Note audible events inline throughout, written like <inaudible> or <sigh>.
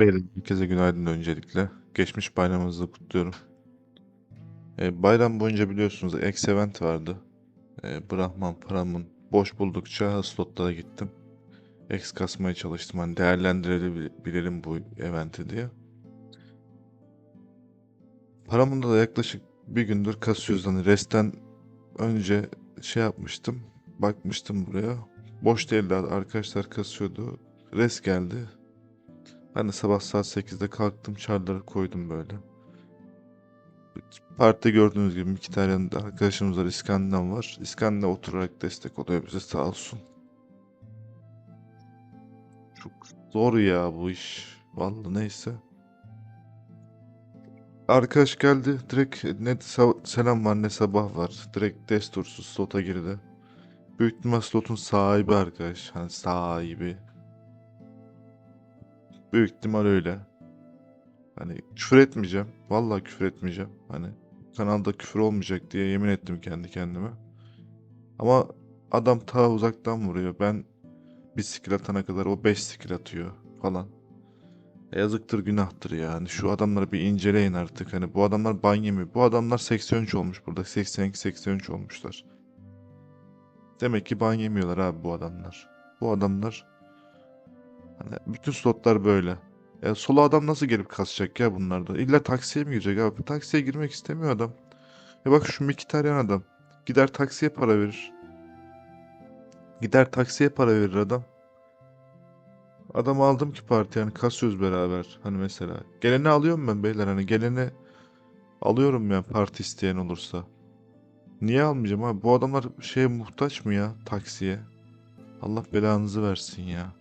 Beyler, herkese günaydın öncelikle. Geçmiş bayramınızı kutluyorum. Ee, bayram boyunca biliyorsunuz X Event vardı. Ee, Brahman paramın boş buldukça slotlara gittim. X kasmaya çalıştım. Hani değerlendirebilelim bu eventi diye. Paramında da yaklaşık bir gündür kasıyoruz. Hani restten önce şey yapmıştım. Bakmıştım buraya. Boş değildi arkadaşlar kasıyordu. Res geldi. Ben de sabah saat 8'de kalktım çarları koydum böyle. Partide gördüğünüz gibi iki tane arkadaşımız var İskandinav var. İskandinav oturarak destek oluyor bize sağ olsun. Çok zor ya bu iş. Vallahi neyse. Arkadaş geldi direkt ne selam var ne sabah var. Direkt destursuz slota girdi. Büyük ihtimal slotun sahibi arkadaş. Hani sahibi. Büyük ihtimal öyle. Hani küfür etmeyeceğim. Vallahi küfür etmeyeceğim. Hani kanalda küfür olmayacak diye yemin ettim kendi kendime. Ama adam ta uzaktan vuruyor. Ben bir skill atana kadar o 5 skill atıyor falan. E yazıktır günahtır yani. Şu adamları bir inceleyin artık. Hani bu adamlar ban yemiyor. Bu adamlar 83 olmuş burada. 82-83 olmuşlar. Demek ki ban yemiyorlar abi bu adamlar. Bu adamlar Hani bütün slotlar böyle. Ya solo adam nasıl gelip kasacak ya bunlarda? İlla taksiye mi girecek abi? Taksiye girmek istemiyor adam. Ya bak şu Mkhitaryan adam. Gider taksiye para verir. Gider taksiye para verir adam. Adam aldım ki parti yani kasıyoruz beraber. Hani mesela. Geleni alıyorum ben beyler hani geleni alıyorum yani parti isteyen olursa. Niye almayacağım abi? Bu adamlar şeye muhtaç mı ya taksiye? Allah belanızı versin ya.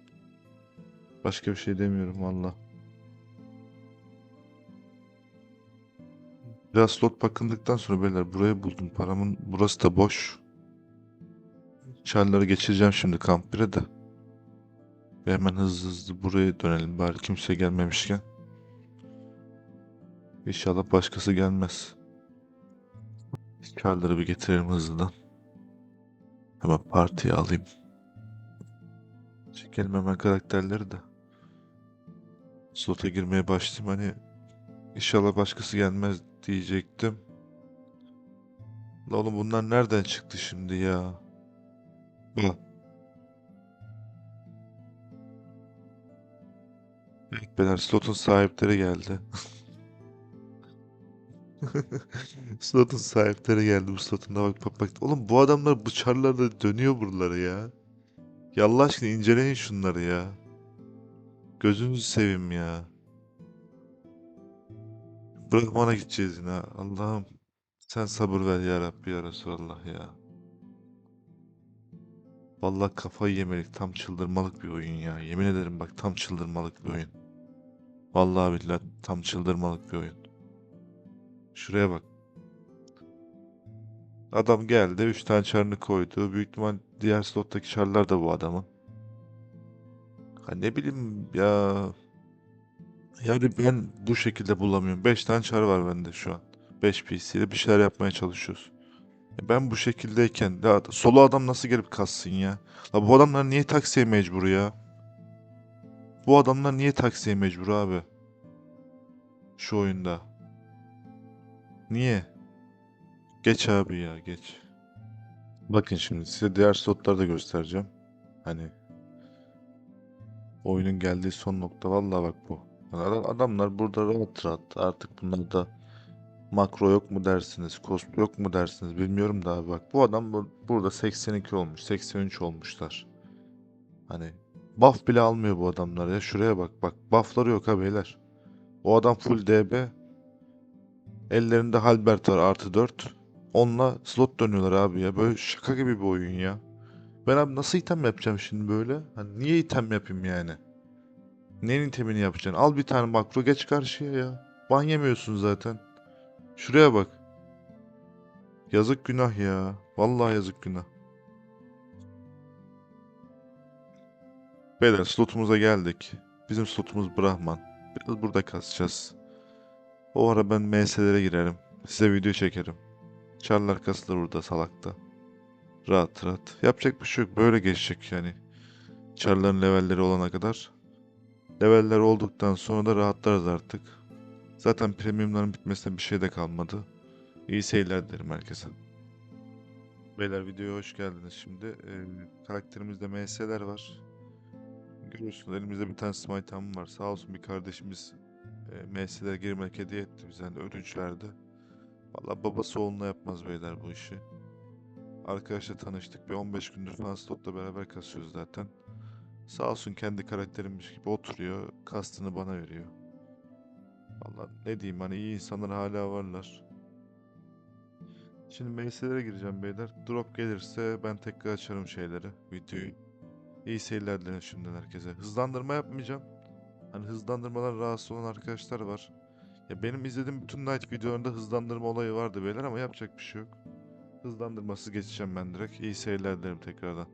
Başka bir şey demiyorum valla. Biraz slot bakındıktan sonra beyler burayı buldum. Paramın burası da boş. Çarları geçireceğim şimdi kamp 1'e de. Ve hemen hızlı hızlı buraya dönelim bari kimse gelmemişken. İnşallah başkası gelmez. Çarları bir getirelim hızlıdan. Hemen partiye alayım. Çekelim hemen karakterleri de. Slota girmeye başlayayım hani inşallah başkası gelmez diyecektim. La oğlum bunlar nereden çıktı şimdi ya? Evet beyler slotun sahipleri geldi. <laughs> Slotun sahipleri geldi bu slotunda bak bak bak. Oğlum bu adamlar bıçarlarda dönüyor buraları ya. Ya Allah aşkına inceleyin şunları ya. Gözünüzü seveyim ya. Bırakmana gideceğiz yine. Allah'ım sen sabır ver ya Rabbi ya Resulallah ya. Vallahi kafayı yemelik tam çıldırmalık bir oyun ya. Yemin ederim bak tam çıldırmalık bir oyun. Vallahi billahi tam çıldırmalık bir oyun. Şuraya bak. Adam geldi 3 tane çarını koydu. Büyük ihtimal diğer slottaki çarlar da bu adamın. Ha ne bileyim ya. Yani ben bu şekilde bulamıyorum. 5 tane çar var bende şu an. 5 PC ile bir şeyler yapmaya çalışıyoruz. E Ben bu şekildeyken ya solo adam nasıl gelip kassın ya? La bu adamlar niye taksiye mecbur ya? Bu adamlar niye taksiye mecbur abi? Şu oyunda. Niye? Geç abi ya geç. Bakın şimdi size diğer slotları da göstereceğim. Hani oyunun geldiği son nokta vallahi bak bu. Adamlar burada rahat rahat artık bunlarda makro yok mu dersiniz, cosplay yok mu dersiniz bilmiyorum da abi bak bu adam bu- burada 82 olmuş, 83 olmuşlar. Hani buff bile almıyor bu adamlar ya şuraya bak bak buffları yok ha beyler. O adam full DB. Ellerinde Halbert var artı 4. Onunla slot dönüyorlar abi ya. Böyle şaka gibi bir oyun ya. Ben abi nasıl item yapacağım şimdi böyle? Hani niye item yapayım yani? Neyin itemini yapacaksın? Al bir tane makro geç karşıya ya. Ban yemiyorsun zaten. Şuraya bak. Yazık günah ya. Vallahi yazık günah. Beyler slotumuza geldik. Bizim slotumuz Brahman. Biraz burada kasacağız. O ara ben MS'lere girerim. Size video çekerim. Çarlar kasılır burada salakta. Rahat rahat. Yapacak bir şey yok. Böyle geçecek yani. Çarların levelleri olana kadar. Leveller olduktan sonra da rahatlarız artık. Zaten premiumların bitmesine bir şey de kalmadı. İyi seyirler dilerim herkese. Beyler videoya hoş geldiniz şimdi. Ee, karakterimizde MS'ler var. Görüyorsunuz elimizde bir tane smite hamı var. Sağ olsun bir kardeşimiz e, MS'lere girmek hediye etti bize. Yani ödünç verdi. Valla babası oğluna yapmaz beyler bu işi. Arkadaşla tanıştık. Bir 15 gündür falan slotla beraber kasıyoruz zaten. Sağ olsun kendi karakterimmiş gibi oturuyor. Kastını bana veriyor. Valla ne diyeyim hani iyi insanlar hala varlar. Şimdi MS'lere gireceğim beyler. Drop gelirse ben tekrar açarım şeyleri, videoyu. İyi seyirler dilerim şimdiden herkese. Hızlandırma yapmayacağım. Hani hızlandırmadan rahatsız olan arkadaşlar var. Ya benim izlediğim bütün Night videolarında hızlandırma olayı vardı beyler ama yapacak bir şey yok. Hızlandırmasız geçeceğim ben direkt. İyi seyirler dilerim tekrardan.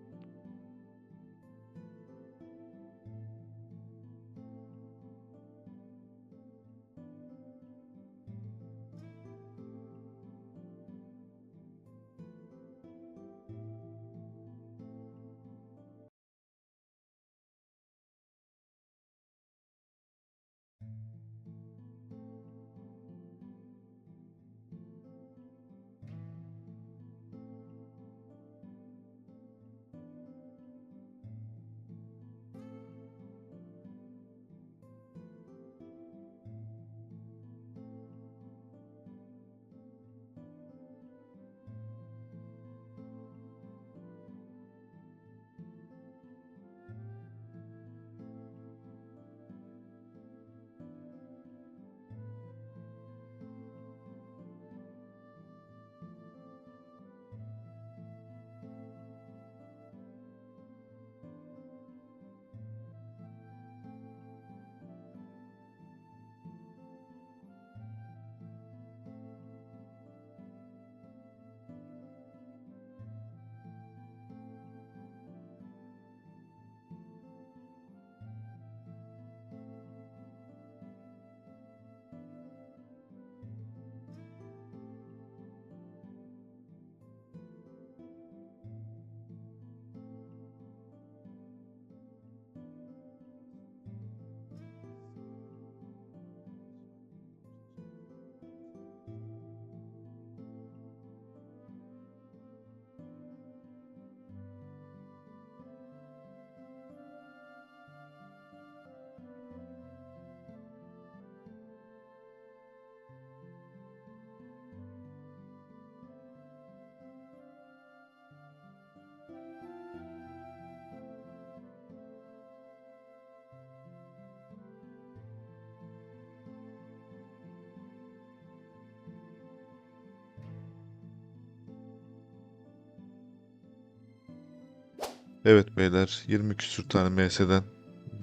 Evet beyler 20 küsür tane MS'den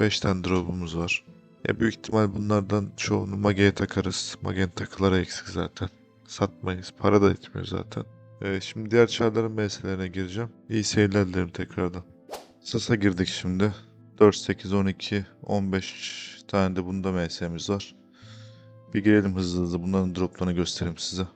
5 tane drop'umuz var. Ya büyük ihtimal bunlardan çoğunu Mage'ye takarız. Mage'nin takıları eksik zaten. Satmayız. Para da etmiyor zaten. Ee, şimdi diğer çarların MS'lerine gireceğim. İyi seyirler dilerim tekrardan. Sas'a girdik şimdi. 4, 8, 12, 15 tane de bunda MS'miz var. Bir girelim hızlı hızlı. Bunların droplarını göstereyim size.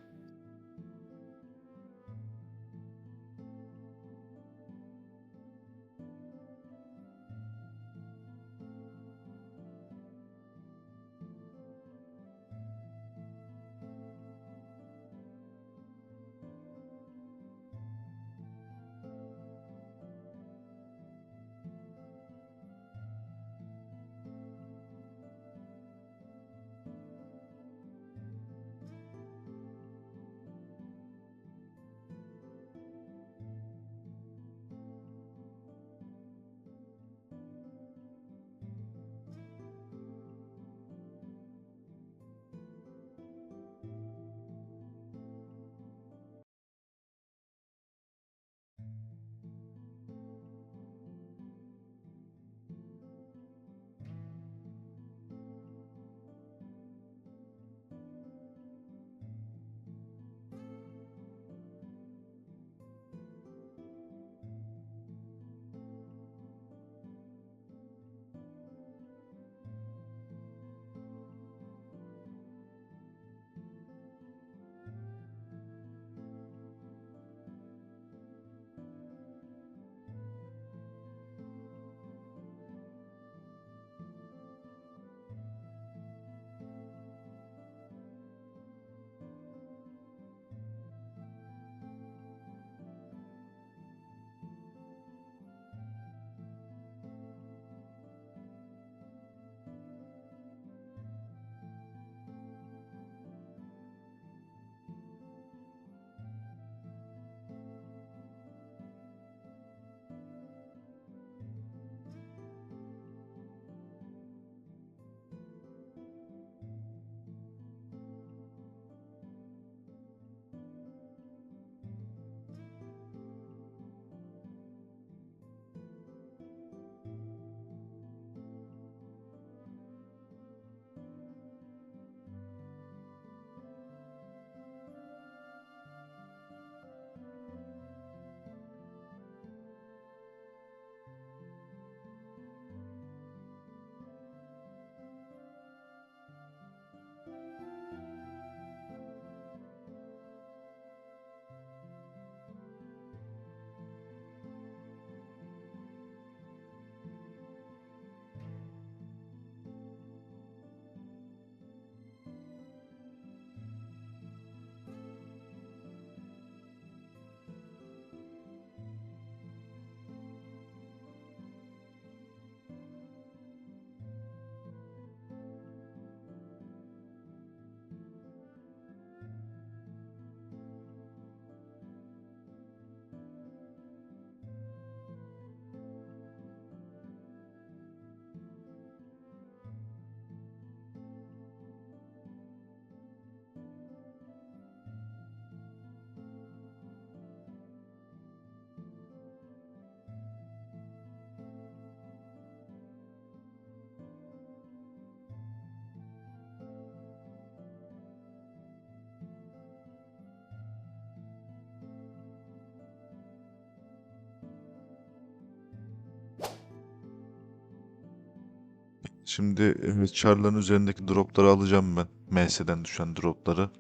Şimdi e, çarların üzerindeki dropları alacağım ben. MS'den düşen dropları.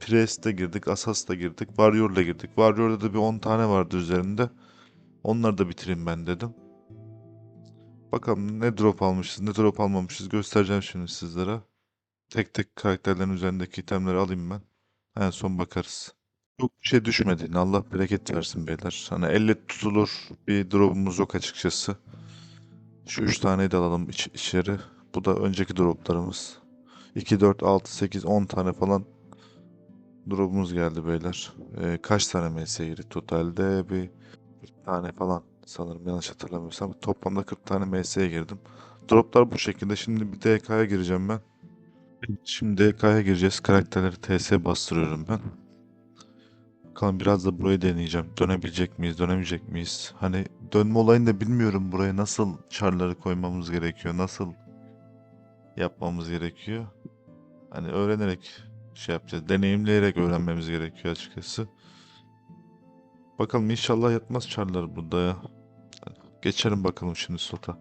Priest'e girdik, Asas'ta girdik, Warrior'la girdik. Warrior'da da bir 10 tane vardı üzerinde. Onları da bitireyim ben dedim. Bakalım ne drop almışız, ne drop almamışız göstereceğim şimdi sizlere. Tek tek karakterlerin üzerindeki itemleri alayım ben. En son bakarız. Çok bir şey düşmedi. Allah bereket versin beyler. Hani elle tutulur bir drop'umuz yok açıkçası. Şu 3 taneyi de alalım iç- içeri. Bu da önceki droplarımız. 2, 4, 6, 8, 10 tane falan drop'umuz geldi beyler. Ee, kaç tane MS girdi totalde? Bir 40 tane falan sanırım yanlış hatırlamıyorsam. Toplamda 40 tane MS'ye girdim. Droplar bu şekilde. Şimdi bir DK'ya gireceğim ben. Şimdi DK'ya gireceğiz. Karakterleri TS bastırıyorum ben. Bakalım biraz da burayı deneyeceğim. Dönebilecek miyiz, dönemeyecek miyiz? Hani dönme olayını da bilmiyorum buraya nasıl çarları koymamız gerekiyor, nasıl yapmamız gerekiyor. Hani öğrenerek şey yapacağız. Deneyimleyerek öğrenmemiz gerekiyor açıkçası. Bakalım inşallah yatmaz çarlar burada ya. Geçelim bakalım şimdi slota.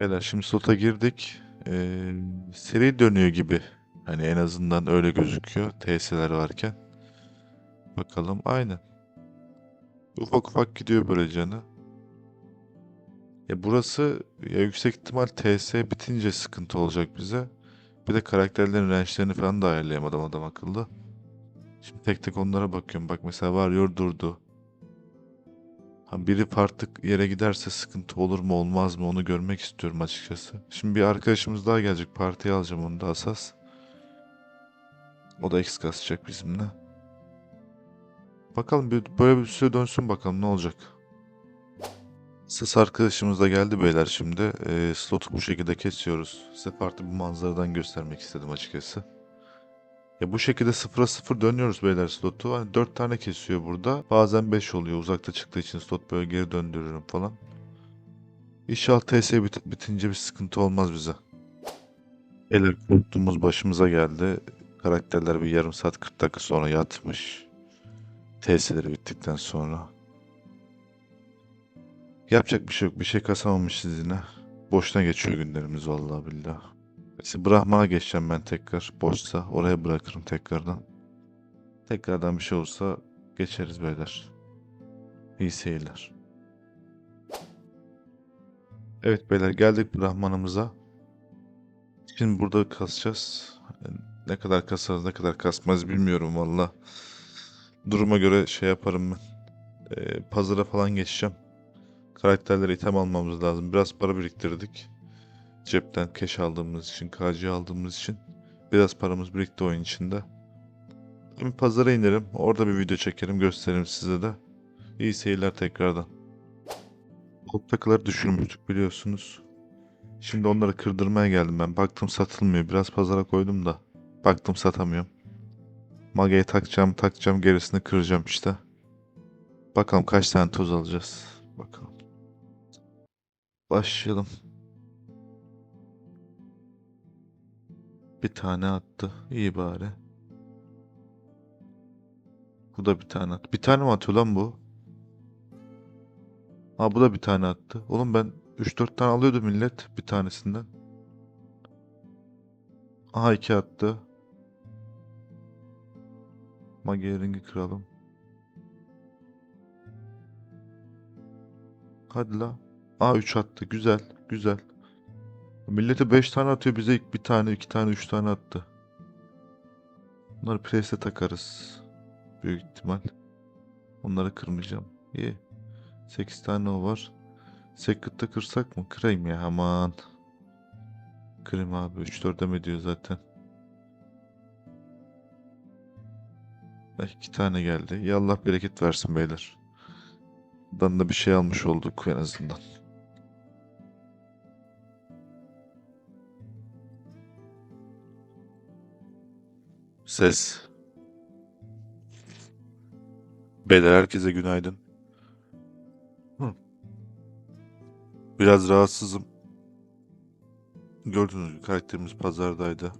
Beyler şimdi slota girdik. Ee, seri dönüyor gibi. Hani en azından öyle gözüküyor. TS'ler varken. Bakalım aynen. Ufak ufak gidiyor böyle canı. Ya burası ya yüksek ihtimal TS bitince sıkıntı olacak bize. Bir de karakterlerin range'lerini falan da ayarlayamadım adam akıllı. Şimdi tek tek onlara bakıyorum. Bak mesela Warrior durdu. Ha biri farklı yere giderse sıkıntı olur mu olmaz mı onu görmek istiyorum açıkçası. Şimdi bir arkadaşımız daha gelecek. Partiye alacağım onu da asas. O da X kasacak bizimle. Bakalım bir, böyle bir süre dönsün bakalım ne olacak. Sız arkadaşımız da geldi beyler şimdi. Ee, slotu bu şekilde kesiyoruz. Size farklı bir manzaradan göstermek istedim açıkçası. Ya bu şekilde sıfıra sıfır dönüyoruz beyler slotu. Hani 4 tane kesiyor burada. Bazen 5 oluyor. Uzakta çıktığı için slot böyle geri döndürüyorum falan. İnşallah TS bit- bitince bir sıkıntı olmaz bize. Beyler korktuğumuz başımıza geldi. Karakterler bir yarım saat 40 dakika sonra yatmış. TS'leri bittikten sonra. Yapacak bir şey yok. Bir şey kasamamışız yine. Boşuna geçiyor günlerimiz vallahi billahi. Neyse Brahman'a geçeceğim ben tekrar. Boşsa oraya bırakırım tekrardan. Tekrardan bir şey olursa geçeriz beyler. İyi seyirler. Evet beyler geldik Brahman'ımıza. Şimdi burada kasacağız. Ne kadar kasarız ne kadar kasmaz bilmiyorum valla. Duruma göre şey yaparım ben. Ee, pazara falan geçeceğim. Karakterlere item almamız lazım. Biraz para biriktirdik. Cepten cash aldığımız için, KC aldığımız için. Biraz paramız birikti oyun içinde. Şimdi pazara inerim. Orada bir video çekerim, gösteririm size de. İyi seyirler tekrardan. Gold takıları düşürmüştük biliyorsunuz. Şimdi onları kırdırmaya geldim ben. Baktım satılmıyor. Biraz pazara koydum da. Baktım satamıyorum. Mage'ye takacağım, takacağım, gerisini kıracağım işte. Bakalım kaç tane toz alacağız. Bakalım. Başlayalım. Bir tane attı. İyi bari. Bu da bir tane attı. Bir tane mi atıyor lan bu? Ha bu da bir tane attı. Oğlum ben 3-4 tane alıyordu millet bir tanesinden. Aha iki attı. Mage ringi kıralım. Hadi la. Aa 3 attı. Güzel. Güzel. Millete 5 tane atıyor. Bize ilk bir tane, iki tane, üç tane attı. Bunları prese takarız. Büyük ihtimal. Onları kırmayacağım. İyi. 8 tane o var. Secret'ta kırsak mı? Kırayım ya aman. Kırayım abi. 3-4'e mi diyor zaten. Eh, iki tane geldi. Ya Allah bereket versin beyler. Buradan da bir şey almış olduk en azından. Ses. Beyler herkese günaydın. Biraz rahatsızım. Gördüğünüz gibi karakterimiz pazardaydı.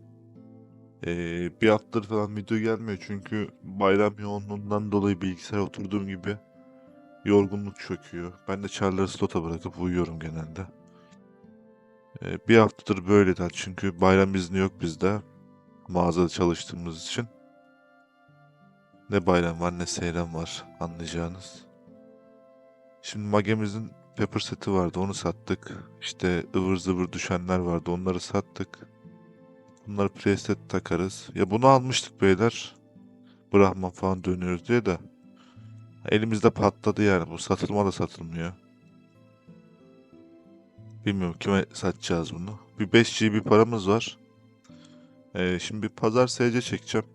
Ee, bir haftadır falan video gelmiyor çünkü bayram yoğunluğundan dolayı bilgisayara oturduğum gibi yorgunluk çöküyor. Ben de çarları slota bırakıp uyuyorum genelde. Ee, bir haftadır böyledi. Çünkü bayram izni yok bizde. Mağazada çalıştığımız için. Ne bayram var ne seyran var anlayacağınız. Şimdi Mage'mizin Pepper seti vardı onu sattık. İşte ıvır zıvır düşenler vardı onları sattık. Bunları preset takarız. Ya bunu almıştık beyler. Brahman falan dönüyoruz diye de. Elimizde patladı yani bu satılma da satılmıyor. Bilmiyorum kime satacağız bunu. Bir 5 GB paramız var. Ee, şimdi bir pazar SC çekeceğim.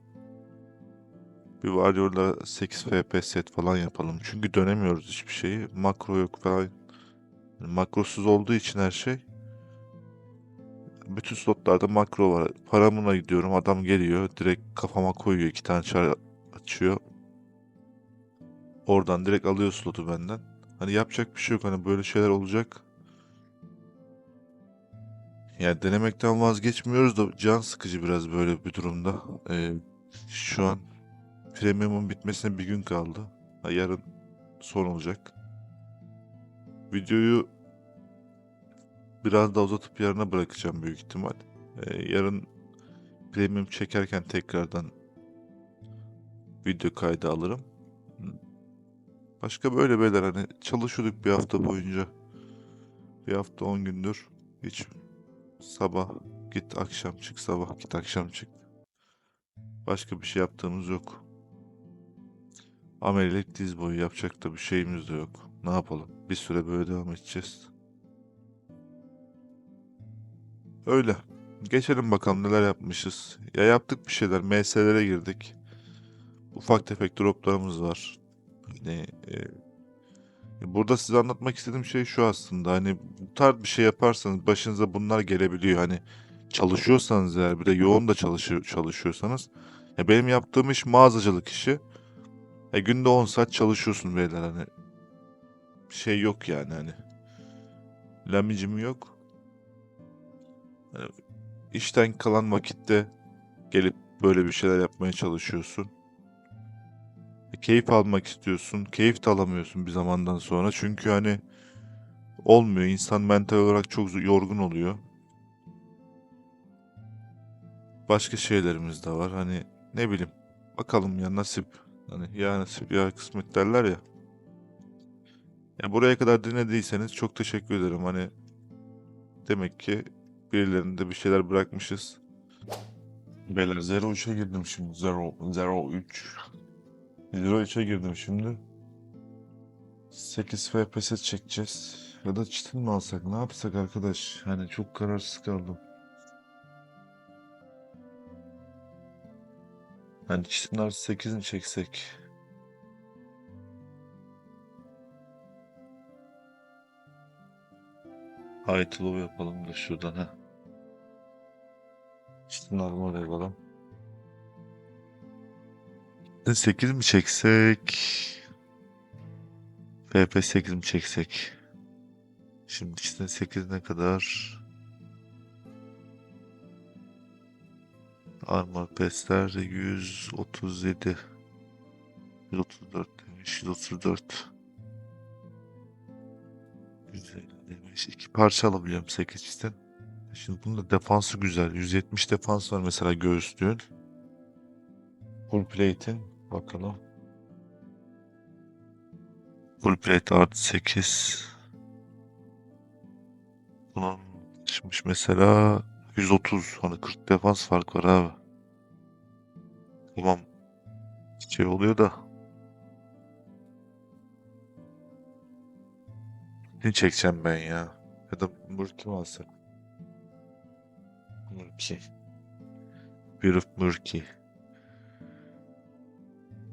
Bir Warrior'la 8 FP set falan yapalım. Çünkü dönemiyoruz hiçbir şeyi. Makro yok falan. Makrosuz olduğu için her şey. Bütün slotlarda makro var. Paramına gidiyorum. Adam geliyor. Direkt kafama koyuyor. iki tane çar açıyor. Oradan direkt alıyor slotu benden. Hani yapacak bir şey yok. Hani böyle şeyler olacak. Yani denemekten vazgeçmiyoruz da can sıkıcı biraz böyle bir durumda. Ee, şu an premium'un bitmesine bir gün kaldı. Ha, yarın son olacak. Videoyu biraz daha uzatıp yarına bırakacağım büyük ihtimal. Ee, yarın premium çekerken tekrardan video kaydı alırım. Başka böyle beyler hani çalışıyorduk bir hafta boyunca. Bir hafta 10 gündür hiç sabah git akşam çık sabah git akşam çık. Başka bir şey yaptığımız yok. Amelilik diz boyu yapacak da bir şeyimiz de yok. Ne yapalım? Bir süre böyle devam edeceğiz. Öyle. Geçelim bakalım neler yapmışız. Ya yaptık bir şeyler. MS'lere girdik. Ufak tefek droplarımız var. Hani e, burada size anlatmak istediğim şey şu aslında. Hani bu tarz bir şey yaparsanız başınıza bunlar gelebiliyor. Hani çalışıyorsanız eğer bir de yoğun da çalışıyor, çalışıyorsanız. Ya benim yaptığım iş mağazacılık işi. E günde 10 saat çalışıyorsun beyler hani. Şey yok yani hani. Lamicim yok. Hani işten kalan vakitte gelip böyle bir şeyler yapmaya çalışıyorsun. E, keyif almak istiyorsun. Keyif de alamıyorsun bir zamandan sonra. Çünkü hani olmuyor. İnsan mental olarak çok yorgun oluyor. Başka şeylerimiz de var. Hani ne bileyim. Bakalım ya nasip. Hani ya nasip ya kısmet derler ya. Ya buraya kadar dinlediyseniz çok teşekkür ederim. Hani demek ki birilerinde bir şeyler bırakmışız. Beyler Zero 3'e girdim şimdi. Zero, Zero 3. Zero 3'e girdim şimdi. 8 FPS çekeceğiz. Ya da çitin mi alsak? Ne yapsak arkadaş? Hani çok kararsız kaldım. Hani çitin artı 8 mi çeksek? High yapalım da şuradan ha. Normal yapalım. 8 mi çeksek? FP 8 mi çeksek? Şimdi işte 8 ne kadar? Armor pesler 137 134 demiş 134 150 demiş. İki parça alabiliyorum 8 çisten. Şimdi bunun da defansı güzel. 170 defans var mesela göğüslüğün. Full plate'in bakalım. Full plate artı 8. Bunun çıkmış mesela 130. Hani 40 defans fark var abi. Tamam. Şey oluyor da. Ne çekeceğim ben ya? Ya da Murky mi alsak? Murky. Bir Murky.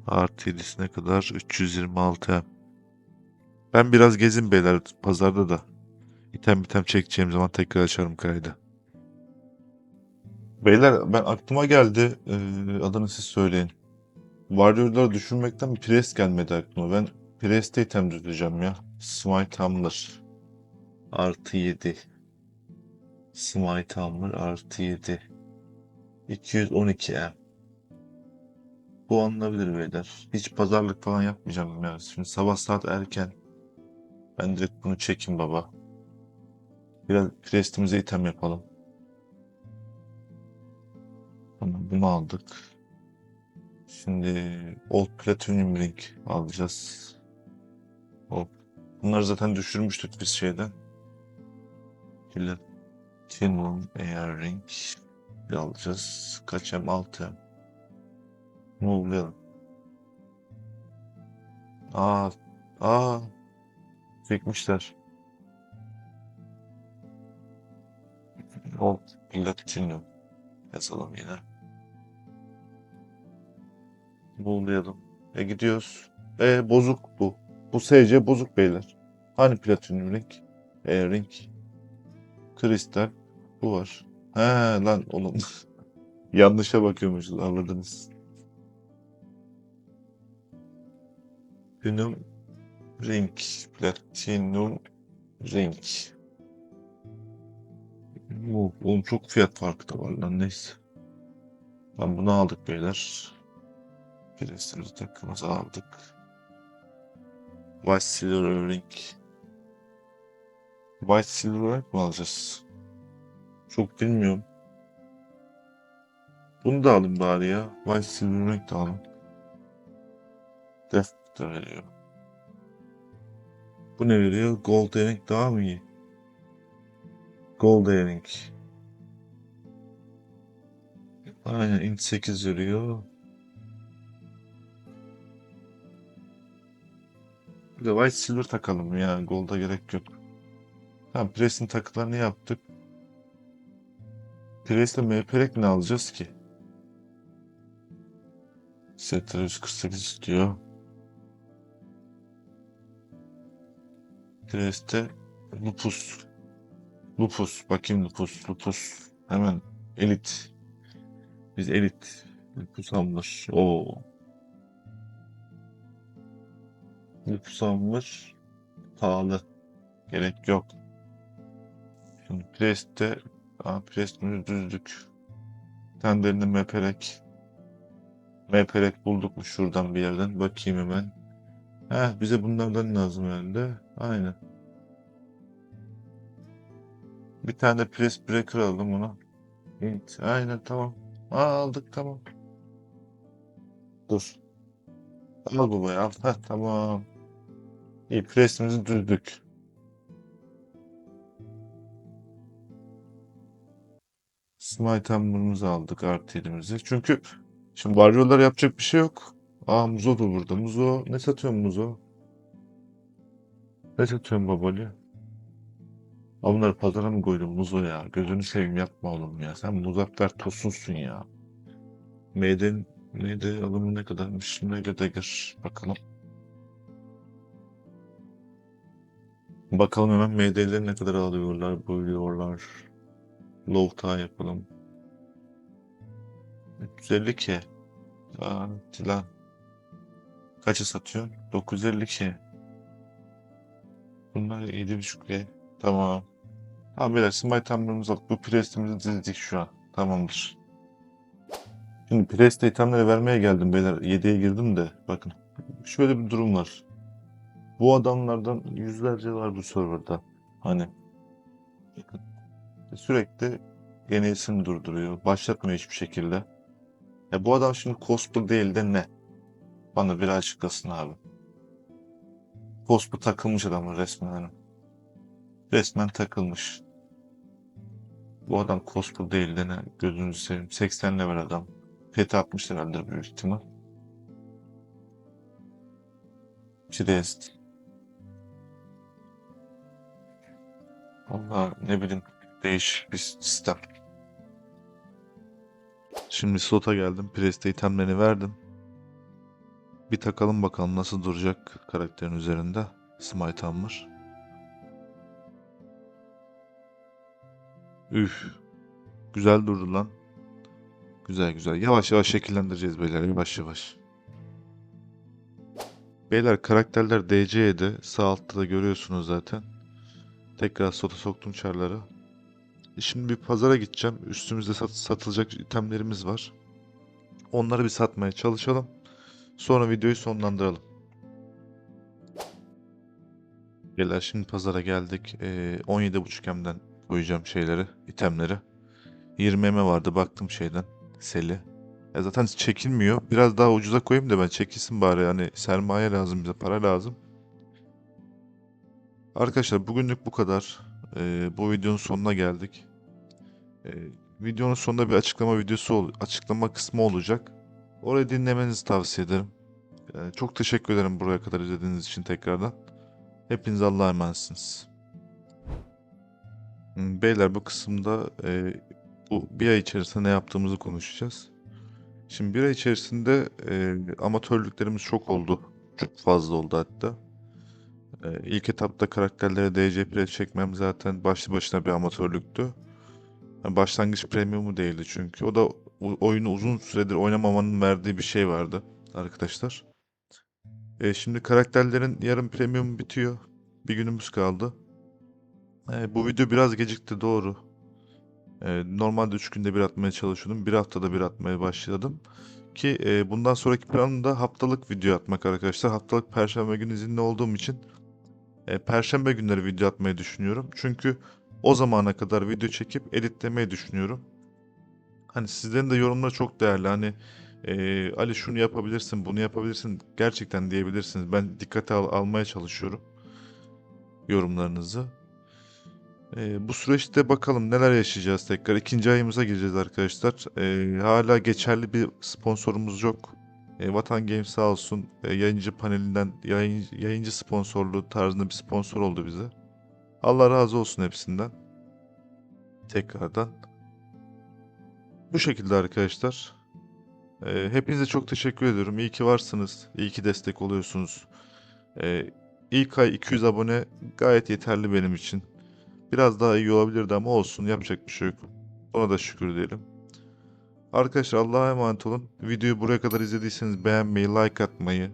Artı 7'sine kadar 326 M. Ben biraz gezin beyler pazarda da. İtem bitem çekeceğim zaman tekrar açarım kaydı. Beyler ben aklıma geldi. Ee, adını siz söyleyin. Warrior'ları düşünmekten Priest gelmedi aklıma. Ben Priest'e item düzleyeceğim ya. Smite Hammer. Artı 7. Smite Hammer artı 7. 212 M. Bu alınabilir beyler. Hiç pazarlık falan yapmayacağım ya. Şimdi sabah saat erken. Ben direkt bunu çekin baba. Biraz prestimize item yapalım. Tamam bunu aldık. Şimdi Old Platinum Ring alacağız. Hop. Bunları zaten düşürmüştük biz şeyden. Platinum Air Ring bir alacağız. Kaç M? 6 M. Aa, aa. Çekmişler. Old Platinum yazalım yine. Bullayalım. E gidiyoruz. E bozuk bu. Bu SC bozuk beyler. Hani platinum ring? E ring. Kristal. Bu var. He lan oğlum. <laughs> Yanlışa bakıyormuşuz anladınız. Platinum ring. Platinum ring. Oğlum çok fiyat farkı da var lan neyse. Ben bunu aldık beyler. Presimizi takımızı aldık. White Silver Ring. White Silver Ring mi alacağız? Çok bilmiyorum. Bunu da alın bari ya. White Silver Ring de alın. Def de veriyor. Bu ne veriyor? Gold Ring daha mı iyi? Gold Ring. Aynen int 8 veriyor. Bir de White Silver takalım ya. Gold'a gerek yok. Tamam Press'in takılarını yaptık. Press'le MPRek ne alacağız ki? Setler 148 istiyor. Press'te Lupus. Lupus. Bakayım Lupus. Lupus. Hemen elit. Biz elit. Lupus almış. Oo. Lupus almış. Pahalı. Gerek yok. Şimdi Prest'te Aa, Prest'imiz düzdük. Tenderinde meperek. Meperek bulduk mu şuradan bir yerden? Bakayım hemen. Heh, bize bunlardan lazım herhalde. Aynen. Bir tane de press breaker aldım ona. Evet, aynen tamam. Aa, aldık tamam. Dur. Al babayı al. Heh, tamam. İyi presimizi düzdük. Smite Hammer'ımızı aldık artı elimize. Çünkü şimdi varyolar yapacak bir şey yok. Aa Muzo da burada. Muzo ne satıyorsun Muzo? Ne satıyorsun babali? Aa, bunları pazara mı koydun Muzo ya? Gözünü seveyim yapma oğlum ya. Sen Muzaffer Tosun'sun ya. Meyden, meyde alımı ne kadarmış? Meyde dagger. Bakalım. Bakalım hemen MD'leri ne kadar alıyorlar, bölüyorlar. Low tie yapalım. 350 ki. Aa, lan. Kaça satıyorsun? 950 ki. Bunlar 7.5 G. Tamam. Tamam beyler smite hamurumuzu alıp bu prestimizi dizdik şu an. Tamamdır. Şimdi preste itemleri vermeye geldim beyler. 7'ye girdim de bakın. Şöyle bir durum var. Bu adamlardan yüzlerce var bu serverda. Hani sürekli yeni isim durduruyor. Başlatmıyor hiçbir şekilde. Ya bu adam şimdi cosplay değil de ne? Bana bir açıklasın abi. Cosplay takılmış adamın resmen hani. Resmen takılmış. Bu adam cosplay değil de ne? Gözünüzü seveyim. 80 level adam. Pet atmış herhalde büyük ihtimal. Chidest. Valla ne bileyim değişik bir sistem. Şimdi slota geldim. Preste itemlerini verdim. Bir takalım bakalım nasıl duracak karakterin üzerinde. Smite Hammer. Üf. Güzel durdu lan. Güzel güzel. Yavaş yavaş şekillendireceğiz beyler. Yavaş yavaş. Beyler karakterler DC'de. Sağ altta da görüyorsunuz zaten. Tekrar slota soktum çarları. E Şimdi bir pazara gideceğim. Üstümüzde sat- satılacak itemlerimiz var. Onları bir satmaya çalışalım. Sonra videoyu sonlandıralım. Beyler şimdi pazara geldik. Ee, 17.5 M'den koyacağım şeyleri, itemleri. 20 eme vardı baktım şeyden. Seli. Ya zaten çekilmiyor. Biraz daha ucuza koyayım da ben çekilsin bari. Hani sermaye lazım bize, para lazım. Arkadaşlar bugünlük bu kadar. Ee, bu videonun sonuna geldik. Ee, videonun sonunda bir açıklama videosu, açıklama kısmı olacak. Orayı dinlemenizi tavsiye ederim. Ee, çok teşekkür ederim buraya kadar izlediğiniz için tekrardan. Hepiniz Allah'a emanetsiniz. Hmm, Beyler bu kısımda e, bu bir ay içerisinde ne yaptığımızı konuşacağız. Şimdi bir ay içerisinde e, amatörlüklerimiz çok oldu. Çok fazla oldu hatta. E, ilk etapta karakterlere DC Pre çekmem zaten başlı başına bir amatörlüktü. Yani başlangıç premiumu değildi çünkü. O da oyunu uzun süredir oynamamanın verdiği bir şey vardı arkadaşlar. E, şimdi karakterlerin yarın premium bitiyor. Bir günümüz kaldı. E, bu video biraz gecikti doğru. E, normalde 3 günde bir atmaya çalışıyordum. Bir haftada bir atmaya başladım. Ki e, bundan sonraki planım da haftalık video atmak arkadaşlar. Haftalık perşembe günü izinli olduğum için e, perşembe günleri video atmayı düşünüyorum. Çünkü o zamana kadar video çekip editlemeyi düşünüyorum. Hani sizlerin de yorumları çok değerli. Hani e, Ali şunu yapabilirsin, bunu yapabilirsin gerçekten diyebilirsiniz. Ben dikkate al- almaya çalışıyorum yorumlarınızı. Ee, bu süreçte bakalım neler yaşayacağız tekrar. İkinci ayımıza gireceğiz arkadaşlar. Ee, hala geçerli bir sponsorumuz yok. Ee, Vatan Games sağ olsun e, yayıncı panelinden yayın, yayıncı sponsorluğu tarzında bir sponsor oldu bize. Allah razı olsun hepsinden. Tekrardan. Bu şekilde arkadaşlar. Ee, hepinize çok teşekkür ediyorum. İyi ki varsınız. İyi ki destek oluyorsunuz. Ee, ilk ay 200 abone gayet yeterli benim için. Biraz daha iyi olabilirdi ama olsun yapacak bir şey yok. Ona da şükür diyelim. Arkadaşlar Allah'a emanet olun. Videoyu buraya kadar izlediyseniz beğenmeyi, like atmayı,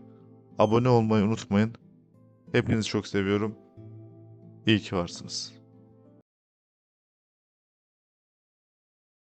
abone olmayı unutmayın. Hepinizi çok seviyorum. İyi ki varsınız.